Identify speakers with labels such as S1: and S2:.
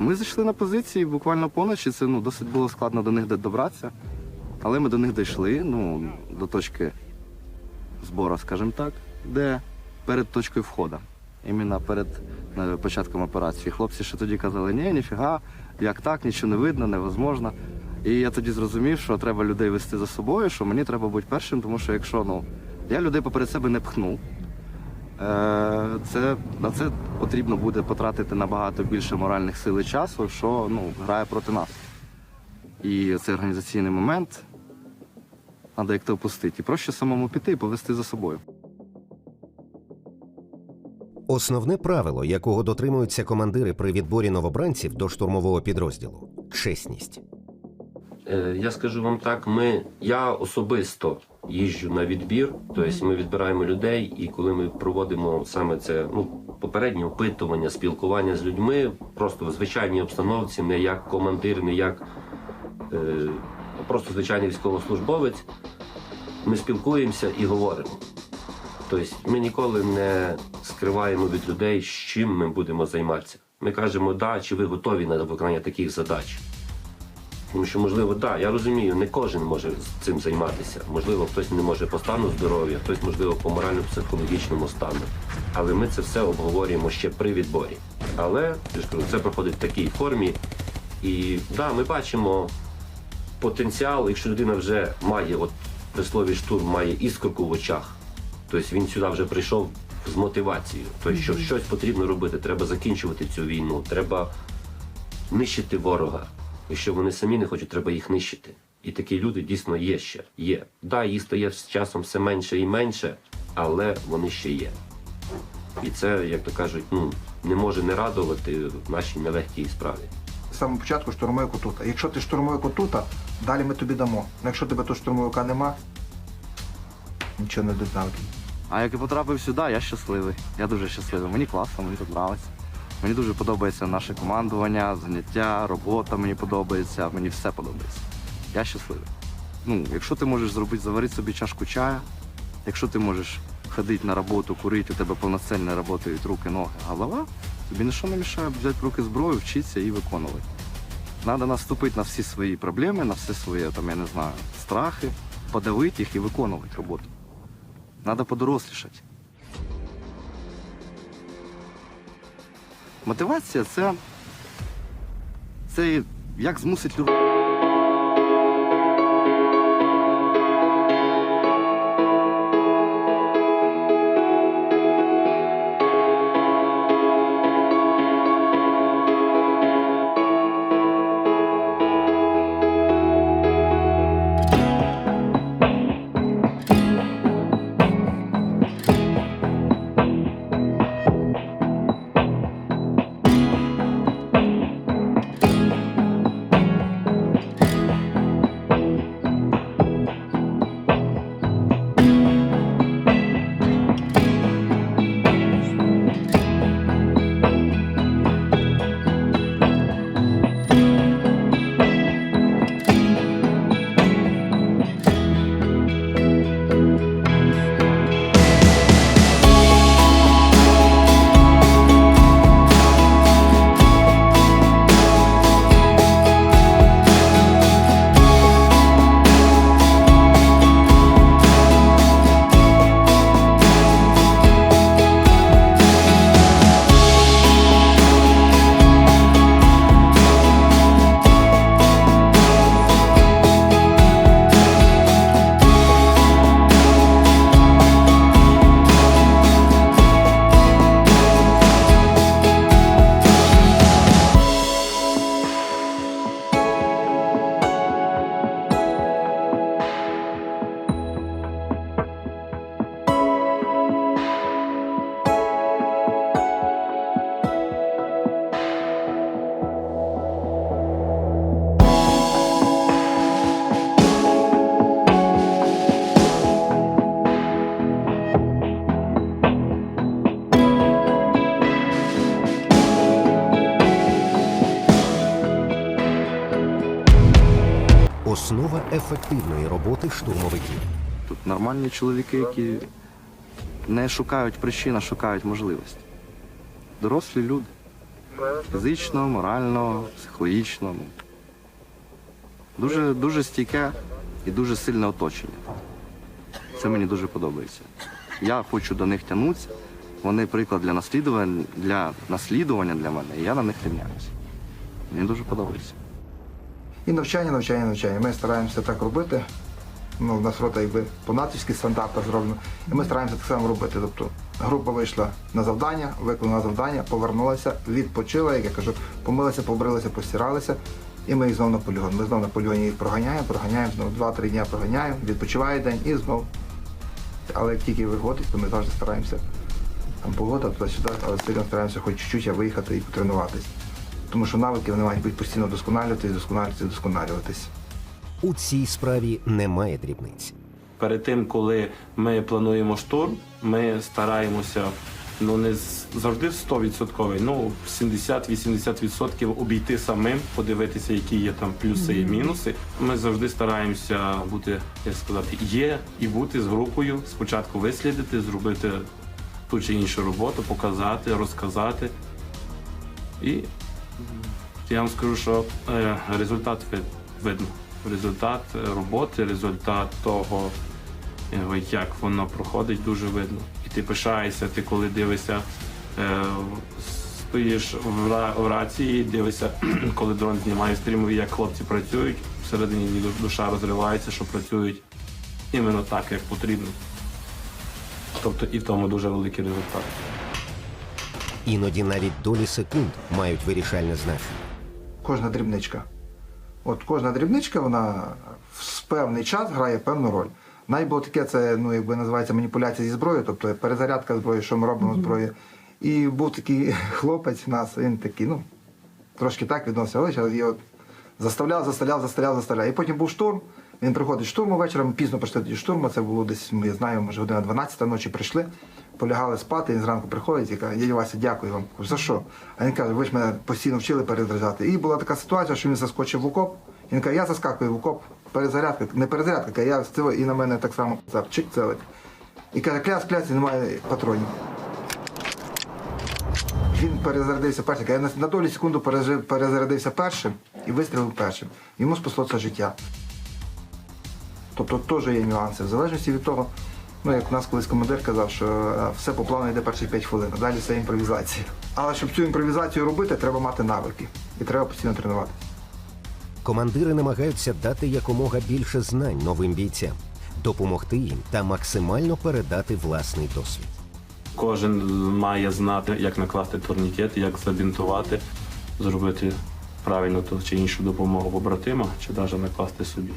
S1: Ми зайшли на позиції буквально поночі. Це ну, досить було складно до них добратися. Але ми до них дійшли, ну, до точки збору, скажімо так, де перед точкою входу. Іменно перед е, початком операції. Хлопці ще тоді казали, ні, ніфіга, як так, нічого не видно, невозможно. І я тоді зрозумів, що треба людей вести за собою, що мені треба бути першим, тому що якщо ну, я людей поперед себе не пхну, Е, Це на це потрібно буде потратити набагато більше моральних сил і часу, що ну, грає проти нас. І цей організаційний момент треба як то опустити. І проще самому піти і повести за собою.
S2: Основне правило, якого дотримуються командири при відборі новобранців до штурмового підрозділу чесність.
S3: Е, Я скажу вам так, ми, я особисто їжджу на відбір, тобто ми відбираємо людей, і коли ми проводимо саме це ну, попереднє опитування, спілкування з людьми, просто в звичайній обстановці, не як командир, не як е, просто звичайний військовослужбовець, ми спілкуємося і говоримо. Тобто ми ніколи не скриваємо від людей, з чим ми будемо займатися. Ми кажемо, да, чи ви готові на виконання таких задач. Тому що, можливо, так, я розумію, не кожен може цим займатися. Можливо, хтось не може по стану здоров'я, хтось, можливо, по морально-психологічному стану. Але ми це все обговорюємо ще при відборі. Але я ж кажу, це проходить в такій формі. І да, ми бачимо потенціал, якщо людина вже має, от при слові штурм, має іскорку в очах, тобто він сюди вже прийшов з мотивацією. Тобто, що щось потрібно робити, треба закінчувати цю війну, треба нищити ворога. Якщо вони самі не хочуть, треба їх нищити. І такі люди дійсно є ще. Є. Да, їх стає з часом все менше і менше, але вони ще є. І це, як то кажуть, ну не може не радувати в нашій нелегкій справі.
S4: З самого початку штурмовик отута. Якщо ти штурмовик отута, далі ми тобі дамо. Ну, Якщо тебе тут штурмовика нема, нічого не додав.
S1: А як я потрапив сюди, я щасливий. Я дуже щасливий. Мені класно, мені тут подобається. Мені дуже подобається наше командування, заняття, робота мені подобається, мені все подобається. Я щасливий. Ну, якщо ти можеш зробити, заварити собі чашку чая, якщо ти можеш ходити на роботу, курити, у тебе повноцінно працюють руки, ноги, голова, тобі нічого не мішає взяти в руки зброю, вчитися і виконувати. Треба наступити на всі свої проблеми, на всі свої, там, я не знаю, страхи, подавити їх і виконувати роботу. Треба подорослішати. Мотивація це, це як змусить людей.
S2: Основа ефективної роботи штурмовиків.
S1: Тут нормальні чоловіки, які не шукають причин, а шукають можливості. Дорослі люди. Фізично, морально, психологічно. Дуже, дуже стійке і дуже сильне оточення. Це мені дуже подобається. Я хочу до них тягнутися. Вони приклад для наслідування для наслідування для мене, і я на них рівняюся. Мені дуже подобається.
S4: І навчання, навчання, навчання. Ми стараємося так робити. Ну, в нас рота якби по натівських стандартах зроблено. І ми стараємося так само робити. Тобто група вийшла на завдання, виконала завдання, повернулася, відпочила, як я кажу, помилися, побрилися, постиралися. І ми їх знову на полігон. Ми знову на полігоні їх проганяємо, проганяємо, знову два-три дні проганяємо, відпочиває день і знову. Але як тільки виходить, то ми завжди стараємося. Там погода, туди-сюди, але одно стараємося хоч чуть-чуть виїхати і потренуватись. Тому що навики вони мають бути постійно вдосконалюватись, вдосконалюватись, вдосконалюватись.
S2: У цій справі немає дрібниць.
S5: Перед тим, коли ми плануємо штурм, ми стараємося ну не завжди 100%, ну 70-80% обійти самим, подивитися, які є там плюси і мінуси. Ми завжди стараємося бути, як сказати, є і бути з групою. Спочатку вислідити, зробити ту чи іншу роботу, показати, розказати. І я вам скажу, що е, результат видно. Результат е, роботи, результат того, е, як воно проходить, дуже видно. І ти пишаєшся, ти коли дивишся, стоїш в рації, дивишся, коли дрон знімає стрімові, як хлопці працюють, всередині душа розривається, що працюють іменно так, як потрібно. Тобто і в тому дуже великий результат.
S2: Іноді навіть долі секунд мають вирішальне значення.
S4: Кожна дрібничка. От кожна дрібничка, вона в певний час грає певну роль. Навіть було таке, це ну, якби називається маніпуляція зі зброєю, тобто перезарядка зброї, що ми робимо зброю. І був такий хлопець в нас, він такий, ну, трошки так відносився, але я от заставляв, заставляв, заставляв, заставляв. І потім був штурм. Він приходить з штурму вечором, пізно прийшли тоді штурму, це було десь, я знаю, може година 12 ночі прийшли, полягали спати, він зранку приходить і каже, дядя Вася, дякую вам. Кажу, за що? А він каже, ви ж мене постійно вчили перезаряджати. І була така ситуація, що він заскочив в окоп. Він каже, я заскакую в окоп, перезарядка, не перезарядка, я це і на мене так само чик целить. І каже, кляс, кляс, немає патронів. Він перезарядився першим. Я на- на долю секунду перезарядився першим і вистрілив першим. Йому спасло це життя. Тобто теж є нюанси. В залежності від того, ну як у нас колись командир казав, що е, все по плану йде перші 5 хвилин, а далі все імпровізація. Але щоб цю імпровізацію робити, треба мати навики і треба постійно тренуватися.
S2: Командири намагаються дати якомога більше знань новим бійцям, допомогти їм та максимально передати власний досвід.
S5: Кожен має знати, як накласти турнікет, як забінтувати, зробити правильно ту чи іншу допомогу побратима, чи навіть накласти собі.